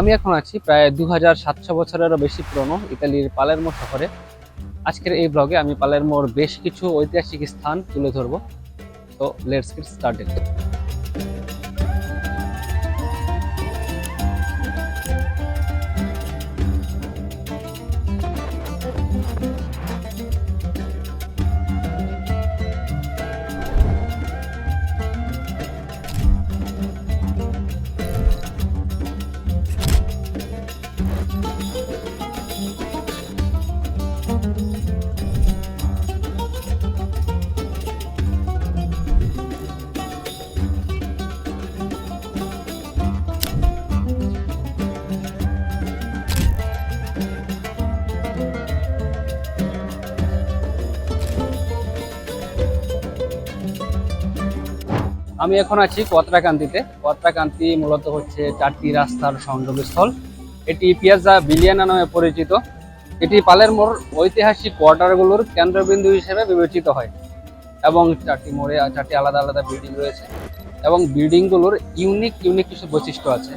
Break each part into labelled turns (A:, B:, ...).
A: আমি এখন আছি প্রায় দু হাজার সাতশো বছরেরও বেশি পুরনো ইতালির পালেরমো শহরে আজকের এই ব্লগে আমি পালেরমোর বেশ কিছু ঐতিহাসিক স্থান তুলে ধরবো। তো লেটস গেট স্টার্টেড আমি এখন আছি কোয়াত্রাকান্তিতে কোয়াত্রাকান্তি মূলত হচ্ছে চারটি রাস্তার সংযোগস্থল। এটি পিয়াজা বিলিয়ানা নামে পরিচিত। এটি পালের মোড় ঐতিহাসিক কোয়ার্টারগুলোর কেন্দ্রবিন্দু হিসেবে বিবেচিত হয় এবং চারটি মোড়ে চারটি আলাদা আলাদা বিল্ডিং রয়েছে এবং বিল্ডিংগুলোর ইউনিক ইউনিক কিছু বৈশিষ্ট্য আছে।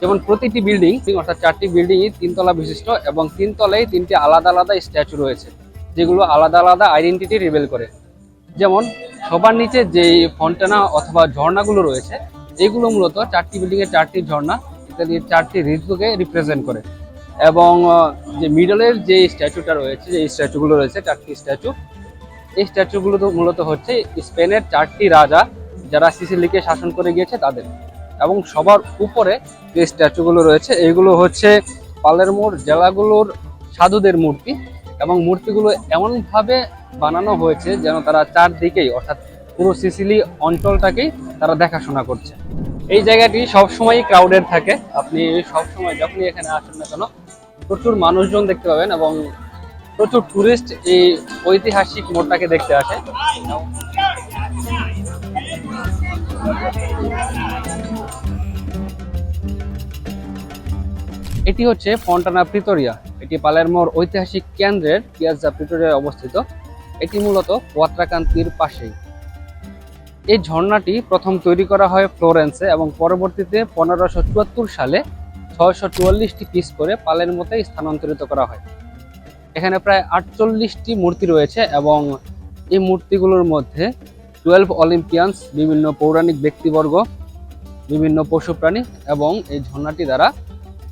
A: যেমন প্রতিটি বিল্ডিং অর্থাৎ চারটি বিল্ডিংই তিনতলা বিশিষ্ট এবং তিনতলায় তিনটি আলাদা আলাদা স্ট্যাচু রয়েছে, যেগুলো আলাদা আলাদা আইডেন্টিটি রিভেল করে। যেমন সবার নিচে যে ফন্টানা অথবা ঝর্ণাগুলো রয়েছে, এগুলো মূলত চারটি বিল্ডিং এর চারটি ঝর্ণা, ইত্যাদি চারটি ঋতুকে রিপ্রেজেন্ট করে। এবং যে মিডলের যে স্ট্যাচুটা রয়েছে, যে স্ট্যাচুগুলো রয়েছে, চারটি স্ট্যাচু এই স্ট্যাচুগুলো তো মূলত হচ্ছে স্পেনের চারটি রাজা যারা সিসিলিকে শাসন করে গিয়েছে তাদের। এবং সবার উপরে যে স্ট্যাচুগুলো রয়েছে এইগুলো হচ্ছে পালেরমোর জেলাগুলোর সাধুদের মূর্তি। এবং মূর্তিগুলো এমনভাবে বানানো হয়েছে, যেন তারা চারদিকেই, অর্থাৎ পুরো সিসিলি অঞ্চলটাকেই তারা দেখাশোনা করছে। এই জায়গাটি সবসময়ই ক্রাউডেড থাকে। আপনি সবসময় যখনই এখানে আসেন না কেন, প্রচুর মানুষজন দেখতে পাবেন এবং প্রচুর টুরিস্ট এই ঐতিহাসিক মোড়টাকে দেখতে আসে। এটি হচ্ছে ফন্টানা প্রিটোরিয়া এটি পালেরমোর ঐতিহাসিক কেন্দ্রের পিয়াজা প্রিটোরিয়ায় অবস্থিত। এটি মূলত কোয়াত্রাকান্তির পাশেই। এই ঝর্ণাটি প্রথম তৈরি করা হয় ফ্লোরেন্সে এবং পরবর্তীতে পনেরোশো চুয়াত্তর সালে ছয়শো চুয়াল্লিশটি পিস করে পালেরমোতে স্থানান্তরিত করা হয়। এখানে প্রায় আটচল্লিশটি মূর্তি রয়েছে এবং এই মূর্তিগুলোর মধ্যে টুয়েলভ অলিম্পিয়ানস, বিভিন্ন পৌরাণিক ব্যক্তিবর্গ, বিভিন্ন পশু প্রাণী এবং এই ঝর্ণাটি দ্বারা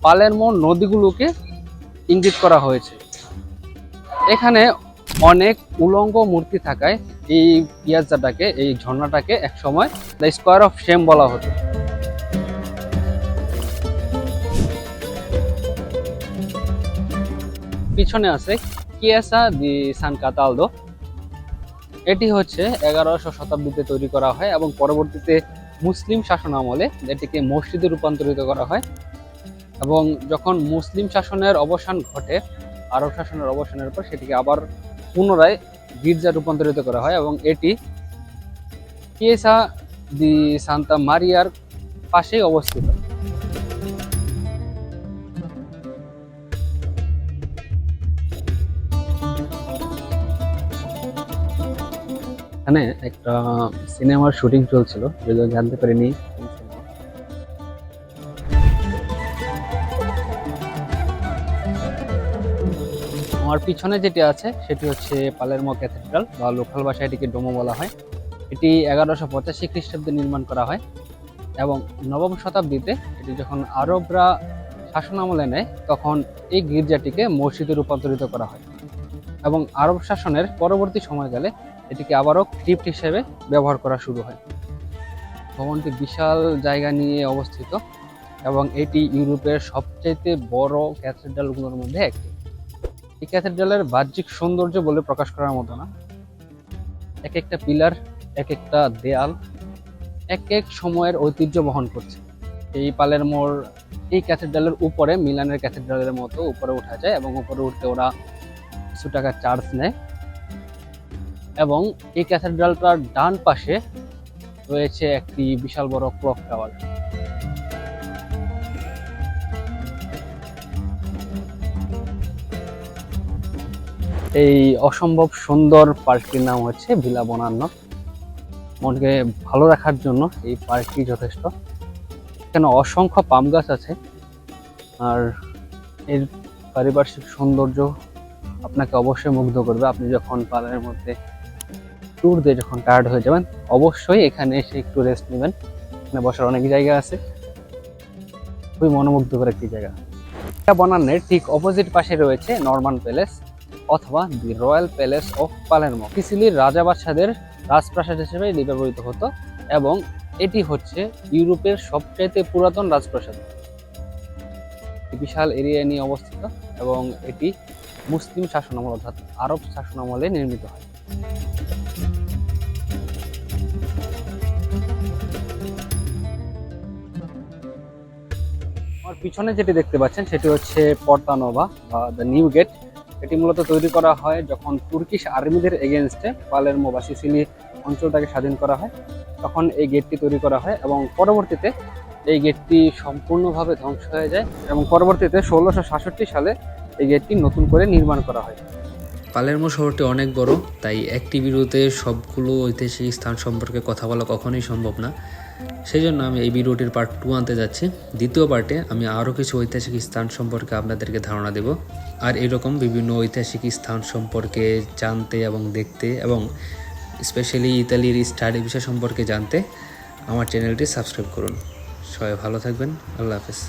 A: পালেরমো নদীগুলোকে ইঙ্গিত করা হয়েছে। এখানে অনেক উলঙ্গ মূর্তি থাকায় এই পিয়াজাটাকে, এই ঝর্ণাটাকে একসময় দ্য স্কোয়ার অফ শেম বলা হতো। পিছনে আছে কিয়াসা দি সান কাতালদো এটি হচ্ছে এগারোশো শতাব্দীতে তৈরি করা হয় এবং পরবর্তীতে মুসলিম শাসন আমলে এটিকে মসজিদে রূপান্তরিত করা হয় এবং যখন মুসলিম শাসনের অবসান ঘটে, আরব শাসনের অবসানের পর সেটিকে আবার পুনরায় গির্জা রূপান্তরিত করা হয় এবং এটি কিয়েসা দি সান্তা মারিয়ার পাশেই অবস্থিত। এখানে একটা সিনেমার শুটিং চলছিল, যদিও জানতে পারিনি আমার পিছনে যেটি আছে, সেটি হচ্ছে পালেরমো ক্যাথেড্রাল বা লোকাল ভাষায় এটিকে ডোমো বলা হয়। এটি এগারোশো পঁচাশি খ্রিস্টাব্দে নির্মাণ করা হয় এবং নবম শতাব্দীতে এটি যখন আরবরা শাসন আমলে নেয়, তখন এই গির্জাটিকে মসজিদে রূপান্তরিত করা হয় এবং আরব শাসনের পরবর্তী সময়কালে এটিকে আবারও ক্রিপ্ট হিসেবে ব্যবহার করা শুরু হয়। ভবনটি বিশাল জায়গা নিয়ে অবস্থিত এবং এটি ইউরোপের সবচাইতে বড় ক্যাথেড্রালগুলোর মধ্যে একটি। এই ক্যাথেড্রালের বাহ্যিক সৌন্দর্য বলে প্রকাশ করার মতো না। এক একটা পিলার, এক একটা দেয়াল, এক এক সময়ের ঐতিহ্য বহন করছে। এই পালের মোড়, এই ক্যাথেড্রালের উপরে, মিলানের ক্যাথেড্রালের মতো উপরে ওঠা যায় এবং উপরে উঠতে ওরা কিছু টাকা চার্জ নেয়। এবং এই ক্যাথেড্রালটার ডান পাশে রয়েছে একটি বিশাল বড় ক্লক টাওয়ার। এই অসম্ভব সুন্দর পার্কটির নাম হচ্ছে ভিলা বনান্ন। মনকে ভালো রাখার জন্য এই পার্কটি যথেষ্ট। এখানে অসংখ্য পাম গাছ আছে। আর এর পারিপার্শ্বিক সৌন্দর্য আপনাকে অবশ্যই মুগ্ধ করবে। আপনি যখন পাহাড়ের মধ্যে ট্যুর দিয়ে যখন টায়ার্ড হয়ে যাবেন, অবশ্যই এখানে এসে একটু রেস্ট নেবেন। এখানে বসার অনেক জায়গা আছে। খুবই মনোমুগ্ধকর একটি জায়গা। এটা বনানের ঠিক অপোজিট পাশে রয়েছে নরমান প্যালেস অথবা the royal palace of Palermo সিসিলির রাজা বাদশাদের রাজপ্রাসাদ হিসেবে এটি ব্যবহৃত হতো এবং এটি হচ্ছে ইউরোপের সবচাইতে পুরাতন রাজপ্রাসাদ। বিশাল এরিয়া নিয়ে অবস্থিত এবং এটি মুসলিম শাসনামল অর্থাৎ আরব শাসনামলে নির্মিত হয়। আমার পিছনে যেটি দেখতে পাচ্ছেন সেটি হচ্ছে পর্তানোভা বা দ্য নিউ গেট। এটি মূলত তৈরি করা হয় যখন তুর্কিশ আর্মিদের এগেনস্টে পালেরমো বা সিসিলি অঞ্চলটাকে স্বাধীন করা হয়। তখন এই গেটটি তৈরি করা হয় এবং পরবর্তীতে এই গেটটি সম্পূর্ণভাবে ধ্বংস হয়ে যায় এবং পরবর্তীতে ষোলোশো সাতষট্টি সালে এই গেটটি নতুন করে নির্মাণ করা হয়।
B: পালেরমো শহরটি অনেক বড়, তাই একটি বিরুদ্ধে সবগুলো ঐতিহাসিক স্থান সম্পর্কে কথা বলা কখনোই সম্ভব না। সেই জন্য আমি এই ভিডিওটির পার্ট টু আনতে যাচ্ছি। দ্বিতীয় পার্টে আমি আরও কিছু ঐতিহাসিক স্থান সম্পর্কে আপনাদেরকে ধারণা দেব। আর এরকম বিভিন্ন ঐতিহাসিক স্থান সম্পর্কে জানতে এবং দেখতে এবং স্পেশালি ইতালির স্টাডি বিষয় সম্পর্কে জানতে আমার চ্যানেলটি সাবস্ক্রাইব করুন। সবাই ভালো থাকবেন। আল্লাহ হাফেজ।